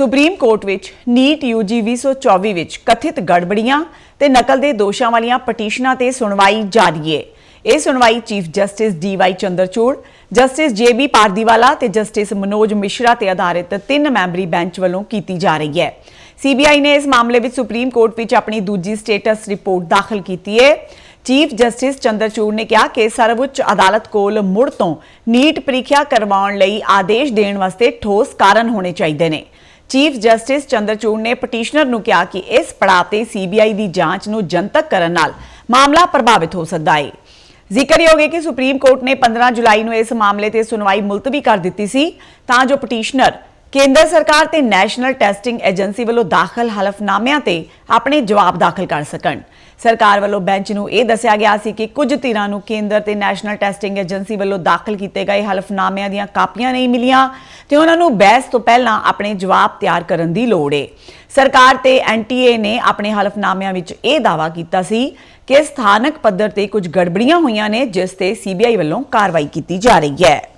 Supreme court ਵਿੱਚ NEET UG 2024 ਵਿੱਚ ਕਥਿਤ ਗੜਬੜੀਆਂ ਤੇ ਨਕਲ ਦੇ ਦੋਸ਼ਾਂ ਵਾਲੀਆਂ ਪਟੀਸ਼ਨਾਂ ਤੇ ਸੁਣਵਾਈ ਜਾਰੀ ਹੈ ਇਹ ਸੁਣਵਾਈ chief justice D Y Chandrachud, justice J B Pardiwala ਤੇ ਜਸਟਿਸ ਮਨੋਜ ਮਿਸ਼ਰਾ ਤੇ ਆਧਾਰਿਤ ਤਿੰਨ ਮੈਂਬਰੀ ਬੈਂਚ ਵੱਲੋਂ ਕੀਤੀ ਜਾ ਰਹੀ ਹੈ ਸੀਬੀਆਈ ਨੇ ਇਸ ਮਾਮਲੇ ਵਿੱਚ ਸੁਪਰੀਮ ਕੋਰਟ ਵਿੱਚ ਆਪਣੀ ਦੂਜੀ ਸਟੇਟਸ ਰਿਪੋਰਟ ਦਾਖਲ ਕੀਤੀ ਹੈ ਚੀਫ ਜਸਟਿਸ ਚੰਦਰਚੂੜ ਨੇ ਕਿਹਾ ਕਿ ਸਰਵਉੱਚ ਅਦਾਲਤ ਕੋਲ ਮੁੜ ਤੋਂ ਨੀਟ ਪ੍ਰੀਖਿਆ ਕਰਵਾਉਣ ਲਈ ਆਦੇਸ਼ ਦੇਣ ਵਾਸਤੇ ਠੋਸ ਕਾਰਨ ਹੋਣੇ ਚਾਹੀਦੇ ਨੇ। ਚੀਫ ਜਸਟਿਸ ਚੰਦਰਚੂੜ ਨੇ ਪਟੀਸ਼ਨਰ ਨੂੰ ਕਿਹਾ ਕਿ ਇਸ ਪੜਾਅ ਤੇ ਸੀਬੀਆਈ ਦੀ ਜਾਂਚ ਨੂੰ ਜਨਤਕ ਕਰਨ ਨਾਲ ਮਾਮਲਾ ਪ੍ਰਭਾਵਿਤ ਹੋ ਸਕਦਾ ਹੈ ਜ਼ਿਕਰਯੋਗ ਹੈ ਕਿ ਸੁਪਰੀਮ ਕੋਰਟ ਨੇ 15 ਜੁਲਾਈ ਨੂੰ ਇਸ ਮਾਮਲੇ ਤੇ ਸੁਣਵਾਈ ਮੁਲਤਵੀ ਕਰ ਦਿੱਤੀ ਸੀ, ਤਾਂ ਜੋ ਪਟੀਸ਼ਨਰ ਕੇਂਦਰ ਸਰਕਾਰ ਤੇ ਨੈਸ਼ਨਲ ਟੈਸਟਿੰਗ ਏਜੰਸੀ ਵੱਲੋਂ ਦਾਖਲ ਹਲਫਨਾਮਿਆਂ ਤੇ ਆਪਣੇ ਜਵਾਬ ਦਾਖਲ ਕਰ ਸਕਣ। ਸਰਕਾਰ ਵੱਲੋਂ ਬੈਂਚ ਨੂੰ ਇਹ ਦੱਸਿਆ ਗਿਆ ਸੀ ਕਿ ਕੁਝ ਧਿਰਾਂ ਨੂੰ ਕੇਂਦਰ ਤੇ ਨੈਸ਼ਨਲ ਟੈਸਟਿੰਗ ਏਜੰਸੀ ਵੱਲੋਂ ਦਾਖਲ ਕੀਤੇ ਗਏ ਹਲਫਨਾਮਿਆਂ ਦੀਆਂ ਕਾਪੀਆਂ ਨਹੀਂ ਮਿਲੀਆਂ ਤੇ ਉਹਨਾਂ ਨੂੰ ਬਹਿਸ ਤੋਂ ਪਹਿਲਾਂ ਆਪਣੇ ਜਵਾਬ ਤਿਆਰ ਕਰਨ ਦੀ ਲੋੜ ਏ। ਸਰਕਾਰ ਤੇ ਐਨਟੀਏ ਨੇ ਆਪਣੇ ਹਲਫਨਾਮਿਆਂ ਵਿੱਚ ਇਹ ਦਾਅਵਾ ਕੀਤਾ ਸੀ ਕਿ ਸਥਾਨਕ ਪੱਧਰ ਤੇ ਕੁਝ ਗੜਬੜੀਆਂ ਹੋਈਆਂ ਨੇ, ਜਿਸ ਤੇ ਸੀਬੀਆਈ ਵੱਲੋਂ ਕਾਰਵਾਈ ਕੀਤੀ ਜਾ ਰਹੀ ਹੈ।